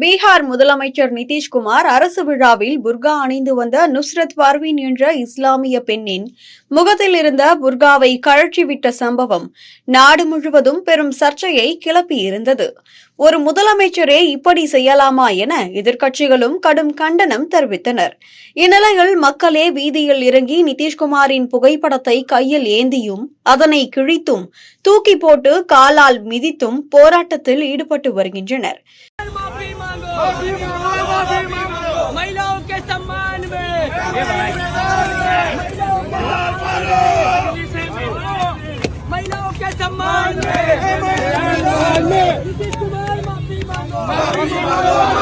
பீகார் முதலமைச்சர் நிதிஷ்குமார் அரசு விழாவில் புர்கா அணிந்து வந்த நுஸ்ரத் பர்வீன் என்ற இஸ்லாமிய பெண்ணின் முகத்தில் இருந்த புர்காவை கழற்றிவிட்ட சம்பவம் நாடு முழுவதும் பெரும் சர்ச்சையை கிளப்பியிருந்தது. ஒரு முதலமைச்சரே இப்படி செய்யலாமா என எதிர்க்கட்சிகளும் கடும் கண்டனம் தெரிவித்தனர். இந்நிலையில் மக்களே வீதியில் இறங்கி நிதிஷ்குமாரின் புகைப்படத்தை கையில் ஏந்தியும் அதனை கிழித்தும் தூக்கி போட்டு காலால் மிதித்தும் போராட்டத்தில் ஈடுபட்டு வருகின்றனர். महिलाओं के सम्मान में। महिलाओं के सम्मान में। नीतीश कुमार माफी मांगो।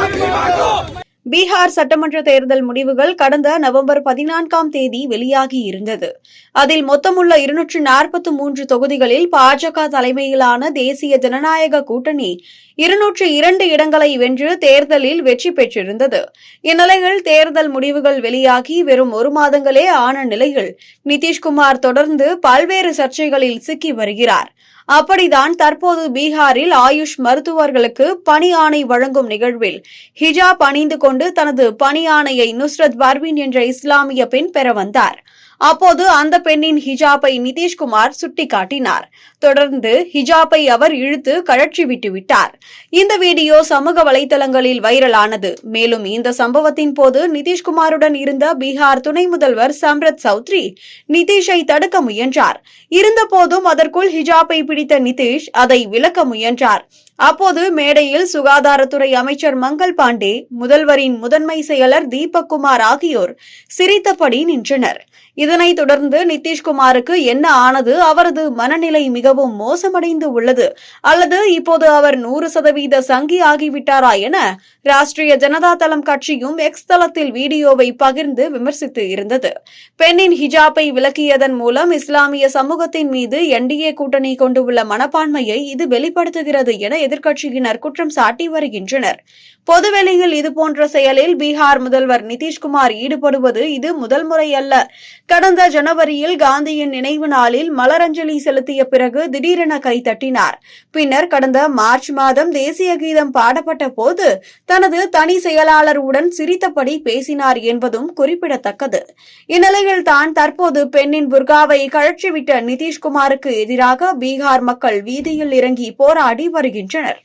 பீகார் சட்டமன்ற தேர்தல் முடிவுகள் கடந்த நவம்பர் பதினான்காம் தேதி வெளியாகி இருந்தது. அதில் மொத்தமுள்ள இருநூற்று நாற்பத்தி மூன்று தொகுதிகளில் பாஜக தலைமையிலான தேசிய ஜனநாயக கூட்டணி இருநூற்று இரண்டு இடங்களை வென்று தேர்தலில் வெற்றி பெற்றிருந்தது. இந்நிலையில் தேர்தல் முடிவுகள் வெளியாகி வெறும் ஒரு மாதங்களே ஆன நிலையில் நிதிஷ்குமார் தொடர்ந்து பல்வேறு சர்ச்சைகளில் சிக்கி வருகிறார். அப்படிதான் தற்போது பீகாரில் ஆயுஷ் மருத்துவர்களுக்கு பணி ஆணை வழங்கும் நிகழ்வில் ஹிஜாப் அணிந்து கொண்டு தனது பணி ஆணையை நுஸ்ரத் பர்வீன் என்ற இஸ்லாமிய பெண் பெற வந்தார். அப்போது அந்த பெண்ணின் ஹிஜாபை நிதிஷ்குமார் சுட்டிக்காட்டினார். தொடர்ந்து ஹிஜாபை அவர் இழுத்து கழற்றி விட்டு விட்டார் இந்த வீடியோ சமூக வலைதளங்களில் வைரலானது. மேலும் இந்த சம்பவத்தின் போது நிதிஷ்குமாருடன் இருந்த பீகார் துணை முதல்வர் சம்ரத் சௌத்ரி நிதிஷை தடுக்க முயன்றார். இருந்தபோதும் அதற்குள் ஹிஜாபை பிடித்த நிதிஷ் அதை விளக்க முயன்றார். அப்போது மேடையில் சுகாதாரத்துறை அமைச்சர் மங்கள் பாண்டே முதல்வரின் முதன்மை செயலர் தீபக் குமார் ஆகியோர் சிரித்தபடி நின்றனர். இதனைத் தொடர்ந்து நிதிஷ்குமாருக்கு என்ன ஆனது? அவரது மனநிலை மிகவும் மோசமடைந்து உள்ளது. அல்லது இப்போது அவர் நூறு சதவீத சங்கி ஆகிவிட்டாரா என ராஷ்டிரிய ஜனதா தளம் கட்சியும் எக்ஸ் தளத்தில் வீடியோவை பகிர்ந்து விமர்சித்து இருந்தது. பெண்ணின் ஹிஜாப்பை விலக்கியதன் மூலம் இஸ்லாமிய சமூகத்தின் மீது என்டிஏ கூட்டணி கொண்டுள்ள மனப்பான்மையை இது வெளிப்படுத்துகிறது என எதிர்க்கட்சியினர் குற்றம் சாட்டி வருகின்றனர். பொதுவெளியில் இதுபோன்ற செயலில் பீகார் முதல்வர் நிதிஷ்குமார் ஈடுபடுவது இது முதல் முறை அல்ல கடந்த ஜனவரியில் காந்தியின் நினைவு நாளில் மலரஞ்சலி செலுத்திய பிறகு திடீரென கைதட்டினார் பின்னர் கடந்த மார்ச் மாதம் தேசிய கீதம் பாடப்பட்ட போது தனது தனி செயலாளருடன் சிரித்தபடி பேசினார் என்பதும் குறிப்பிடத்தக்கது. இந்நிலையில் தான் தற்போது பெண்ணின் புர்காவை கழற்றிவிட்ட நிதிஷ்குமாருக்கு எதிராக பீகார் மக்கள் வீதியில் இறங்கி போராடி வருகின்றனர்.